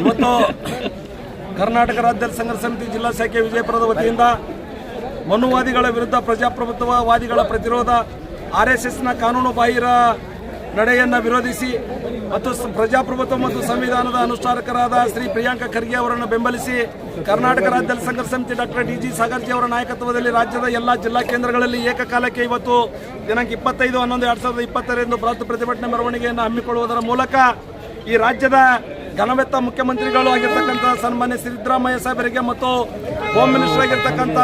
ಇವತ್ತು ಕರ್ನಾಟಕ ರಾಜ್ಯ ಸಂಘರ್ಷ ಸಮಿತಿ ಜಿಲ್ಲಾ ಶಾಖೆ ವಿಜಯಪುರದ ವತಿಯಿಂದ ಮನುವಾದಿಗಳ ವಿರುದ್ಧ ಪ್ರಜಾಪ್ರಭುತ್ವವಾದಿಗಳ ಪ್ರತಿರೋಧ ಆರ್ ಎಸ್ ಎಸ್ನ ಕಾನೂನು ಬಾಹಿರ ನಡೆಯನ್ನು ವಿರೋಧಿಸಿ ಮತ್ತು ಪ್ರಜಾಪ್ರಭುತ್ವ ಮತ್ತು ಸಂವಿಧಾನದ ಅನುಷ್ಠಾನಕರಾದ ಶ್ರೀ ಪ್ರಿಯಾಂಕ ಖರ್ಗೆ ಅವರನ್ನು ಬೆಂಬಲಿಸಿ ಕರ್ನಾಟಕ ರಾಜ್ಯ ಸಂಘರ್ಷ ಸಮಿತಿ ಡಾಕ್ಟರ್ ಡಿ ಜಿ ಸಾಗರ್ಜಿ ಅವರ ನಾಯಕತ್ವದಲ್ಲಿ ರಾಜ್ಯದ ಎಲ್ಲ ಜಿಲ್ಲಾ ಕೇಂದ್ರಗಳಲ್ಲಿ ಏಕಕಾಲಕ್ಕೆ ಇವತ್ತು ದಿನಾಂಕ ಇಪ್ಪತ್ತೈದು ಹನ್ನೊಂದು ಎರಡು ಸಾವಿರದ ಇಪ್ಪತ್ತರಂದು ಬೃಹತ್ ಪ್ರತಿಭಟನೆ ಮೆರವಣಿಗೆಯನ್ನು ಹಮ್ಮಿಕೊಳ್ಳುವುದರ ಮೂಲಕ ಈ ರಾಜ್ಯದ ಘನವೆತ್ತ ಮುಖ್ಯಮಂತ್ರಿಗಳು ಆಗಿರ್ತಕ್ಕಂಥ ಸನ್ಮಾನ್ಯ ಸಿದ್ದರಾಮಯ್ಯ ಸಾಹೇಬರಿಗೆ ಮತ್ತು ಹೋಮ್ ಮಿನಿಸ್ಟರ್ ಆಗಿರ್ತಕ್ಕಂಥ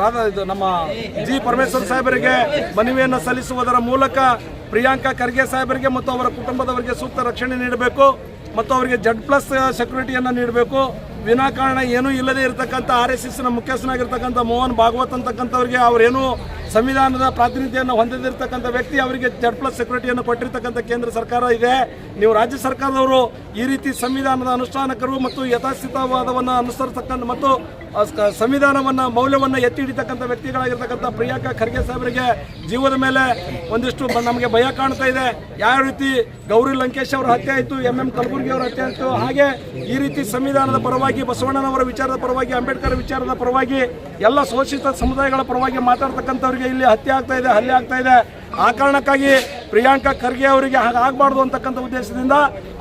ರಾಧಾ, ಇದು ನಮ್ಮ ಜಿ ಪರಮೇಶ್ವರ್ ಸಾಹೇಬರಿಗೆ ಮನವಿಯನ್ನು ಸಲ್ಲಿಸುವುದರ ಮೂಲಕ ಪ್ರಿಯಾಂಕಾ ಖರ್ಗೆ ಸಾಹೇಬರಿಗೆ ಮತ್ತು ಅವರ ಕುಟುಂಬದವರಿಗೆ ಸೂಕ್ತ ರಕ್ಷಣೆ ನೀಡಬೇಕು ಮತ್ತು ಅವರಿಗೆ ಜಡ್ ಪ್ಲಸ್ ಸೆಕ್ಯೂರಿಟಿಯನ್ನು ನೀಡಬೇಕು. ವಿನಾಕಾರಣ ಏನೂ ಇಲ್ಲದೆ ಇರತಕ್ಕಂಥ ಆರ್ ಎಸ್ ಎಸ್ನ ಮುಖ್ಯಸ್ಥನಾಗಿರ್ತಕ್ಕಂಥ ಮೋಹನ್ ಭಾಗವತ್ ಅಂತಕ್ಕಂಥವ್ರಿಗೆ ಅವರೇನು ಸಂವಿಧಾನದ ಪ್ರಾತಿನಿಧ್ಯವನ್ನು ಹೊಂದದಿರ್ತಕ್ಕಂಥ ವ್ಯಕ್ತಿ, ಅವರಿಗೆ ಜಡ್ ಪ್ಲಸ್ ಸೆಕ್ಯೂರಿಟಿಯನ್ನು ಕೊಟ್ಟಿರ್ತಕ್ಕಂಥ ಕೇಂದ್ರ ಸರ್ಕಾರ ಇದೆ. ನೀವು ರಾಜ್ಯ ಸರ್ಕಾರದವರು ಈ ರೀತಿ ಸಂವಿಧಾನದ ಅನುಷ್ಠಾನಕರು ಮತ್ತು ಯಥಾಸ್ಥಿತವಾದವನ್ನು ಅನುಸರಿಸತಕ್ಕಂಥ ಮತ್ತು ಸಂವಿಧಾನವನ್ನು, ಮೌಲ್ಯವನ್ನು ಎತ್ತಿ ಹಿಡಿತಕ್ಕಂಥ ವ್ಯಕ್ತಿಗಳಾಗಿರ್ತಕ್ಕಂಥ ಪ್ರಿಯಾಂಕಾ ಖರ್ಗೆ ಸಾಹೇಬರಿಗೆ ಜೀವದ ಮೇಲೆ ಒಂದಿಷ್ಟು ನಮಗೆ ಭಯ ಕಾಣ್ತಾ ಇದೆ. ಯಾವ ರೀತಿ ಗೌರಿ ಲಂಕೇಶ್ ಅವರ ಹತ್ಯೆ ಆಯಿತು, ಎಂ ಎಂ ಕಲಬುರ್ಗಿ ಅವರ ಹತ್ಯೆ ಆಯಿತು, ಹಾಗೆ ಈ ರೀತಿ ಸಂವಿಧಾನದ ಪರವಾಗಿ, ಬಸವಣ್ಣನವರ ವಿಚಾರದ ಪರವಾಗಿ, ಅಂಬೇಡ್ಕರ್ ವಿಚಾರದ ಪರವಾಗಿ, ಎಲ್ಲ ಶೋಷಿತ ಸಮುದಾಯಗಳ ಪರವಾಗಿ ಮಾತಾಡ್ತಕ್ಕಂಥವ್ರಿಗೆ ಇಲ್ಲಿ ಹತ್ಯೆ ಆಗ್ತಾ ಇದೆ, ಹಲ್ಲೆ ಆಗ್ತಾ ಇದೆ. ಆ ಕಾರಣಕ್ಕಾಗಿ ಪ್ರಿಯಾಂಕಾ ಖರ್ಗೆ ಅವರಿಗೆ ಹಾಗಾಗಬಾರ್ದು ಅಂತಕ್ಕಂಥ ಉದ್ದೇಶದಿಂದ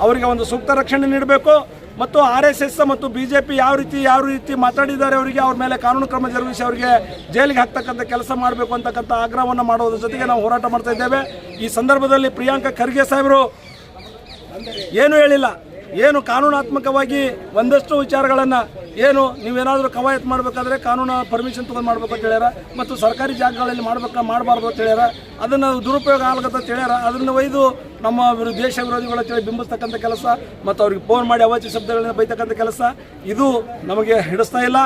ಅವರಿಗೆ ಒಂದು ಸೂಕ್ತ ರಕ್ಷಣೆ ನೀಡಬೇಕು. ಮತ್ತು ಆರ್ ಎಸ್ ಎಸ್ ಮತ್ತು ಬಿ ಜೆ ಪಿ ಯಾವ ರೀತಿ ಯಾವ ರೀತಿ ಮಾತಾಡಿದ್ದಾರೆ ಅವರಿಗೆ, ಅವ್ರ ಮೇಲೆ ಕಾನೂನು ಕ್ರಮ ಜರುಗಿಸಿ ಅವರಿಗೆ ಜೈಲಿಗೆ ಹಾಕ್ತಕ್ಕಂಥ ಕೆಲಸ ಮಾಡಬೇಕು ಅಂತಕ್ಕಂಥ ಆಗ್ರಹವನ್ನು ಮಾಡೋದ್ರ ಜೊತೆಗೆ ನಾವು ಹೋರಾಟ ಮಾಡ್ತಾ ಇದ್ದೇವೆ. ಈ ಸಂದರ್ಭದಲ್ಲಿ ಪ್ರಿಯಾಂಕ ಖರ್ಗೆ ಸಾಹೇಬರು ಏನು ಹೇಳಿಲ್ಲ, ಏನು ಕಾನೂನಾತ್ಮಕವಾಗಿ ಒಂದಷ್ಟು ವಿಚಾರಗಳನ್ನು ಏನು ನೀವೇನಾದರೂ ಕವಾಯತ್ ಮಾಡಬೇಕಾದ್ರೆ ಕಾನೂನು ಪರ್ಮಿಷನ್ ತೊಗೊಂಡು ಮಾಡಬೇಕು ಅಂತ ಹೇಳ್ಯಾರ ಮತ್ತು ಸರ್ಕಾರಿ ಜಾಗಗಳಲ್ಲಿ ಮಾಡ್ಬೇಕಾ ಮಾಡಬಾರ್ದು ಅಂತ ಹೇಳ್ಯಾರ. ಅದನ್ನು ದುರುಪಯೋಗ ಆಗ್ಲತ್ತ ಅಂತ ಹೇಳ್ಯಾರ. ಅದನ್ನು ಒಯ್ದು ನಮ್ಮ ವಿರುದ್ಧ ದೇಶ ವಿರೋಧಿಗಳ ಬಿಂಬಿಸ್ತಕ್ಕಂಥ ಕೆಲಸ ಮತ್ತು ಅವ್ರಿಗೆ ಫೋನ್ ಮಾಡಿ ಅವಾಚ್ಯ ಶಬ್ದಗಳನ್ನ ಬೈತಕ್ಕಂಥ ಕೆಲಸ, ಇದು ನಮಗೆ ಹಿಡಿಸ್ತಾ ಇಲ್ಲ.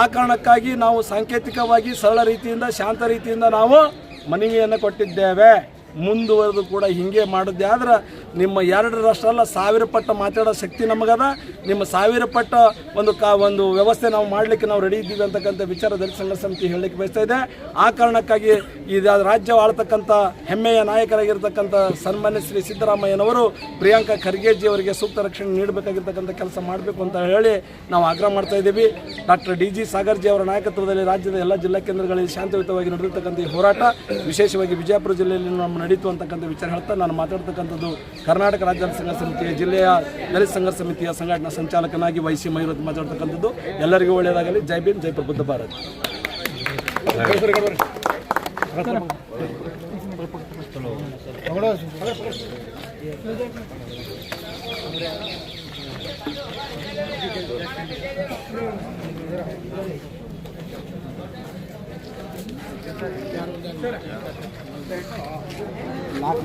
ಆ ಕಾರಣಕ್ಕಾಗಿ ನಾವು ಸಾಂಕೇತಿಕವಾಗಿ ಸರಳ ರೀತಿಯಿಂದ, ಶಾಂತ ರೀತಿಯಿಂದ ನಾವು ಮನವಿಯನ್ನು ಕೊಟ್ಟಿದ್ದೇವೆ. ಮುಂದುವರೆದು ಕೂಡ ಹಿಂಗೆ ಮಾಡಿದ್ದೆ. ಆದ್ರೆ ನಿಮ್ಮ ಎರಡು ರಾಷ್ಟ್ರ ಅಲ್ಲ ಸಾವಿರ ಪಟ್ಟ ಮಾತಾಡೋ ಶಕ್ತಿ ನಮಗದ. ನಿಮ್ಮ ಸಾವಿರ ಪಟ್ಟ ಒಂದು ಕಾ, ಒಂದು ವ್ಯವಸ್ಥೆ ನಾವು ಮಾಡಲಿಕ್ಕೆ ನಾವು ರೆಡಿ ಇದ್ದೀವಿ ಅಂತಕ್ಕಂಥ ವಿಚಾರ ದಲಿತ ಸಂಘ ಸಮಿತಿ ಹೇಳಲಿಕ್ಕೆ ಬಯಸ್ತಾ ಇದೆ. ಆ ಕಾರಣಕ್ಕಾಗಿ ಈ ರಾಜ್ಯ ಆಳ್ತಕ್ಕಂಥ ಹೆಮ್ಮೆಯ ನಾಯಕರಾಗಿರ್ತಕ್ಕಂಥ ಸನ್ಮಾನ್ಯ ಶ್ರೀ ಸಿದ್ದರಾಮಯ್ಯನವರು ಪ್ರಿಯಾಂಕಾ ಖರ್ಗೆಜಿ ಅವರಿಗೆ ಸೂಕ್ತ ರಕ್ಷಣೆ ನೀಡಬೇಕಾಗಿರ್ತಕ್ಕಂಥ ಕೆಲಸ ಮಾಡಬೇಕು ಅಂತ ಹೇಳಿ ನಾವು ಆಗ್ರಹ ಮಾಡ್ತಾ ಇದ್ದೀವಿ. ಡಾಕ್ಟರ್ ಡಿ ಜಿ ಸಾಗರ್ಜಿ ಅವರ ನಾಯಕತ್ವದಲ್ಲಿ ರಾಜ್ಯದ ಎಲ್ಲ ಜಿಲ್ಲಾ ಕೇಂದ್ರಗಳಲ್ಲಿ ಶಾಂತಿಯುತವಾಗಿ ನಡೆದಿರ್ತಕ್ಕಂಥ ಹೋರಾಟ, ವಿಶೇಷವಾಗಿ ವಿಜಯಪುರ ಜಿಲ್ಲೆಯಲ್ಲಿ ನಮ್ಮ ನಡೀತು ಅಂತಕ್ಕಂಥ ವಿಚಾರ ಹೇಳ್ತಾ ನಾನು ಮಾತಾಡ್ತಕ್ಕಂಥದ್ದು ಕರ್ನಾಟಕ ರಾಜ್ಯ ಸಂಘ ಸಮಿತಿಯ ಜಿಲ್ಲೆಯ ದಲಿತ ಸಂಘರ್ಷ ಸಮಿತಿಯ ಸಂಘಟನಾ ಸಂಚಾಲಕನಾಗಿ ವಹಿಸಿ ಮಯೂರತ್ ಮಾತಾಡ್ತಕ್ಕಂಥದ್ದು. ಎಲ್ಲರಿಗೂ ಒಳ್ಳೆಯದಾಗಲಿ. ಜೈ ಭೀಮ್, ಜೈ ಪ್ರಬುದ್ಧ ಭಾರತ್. నాకు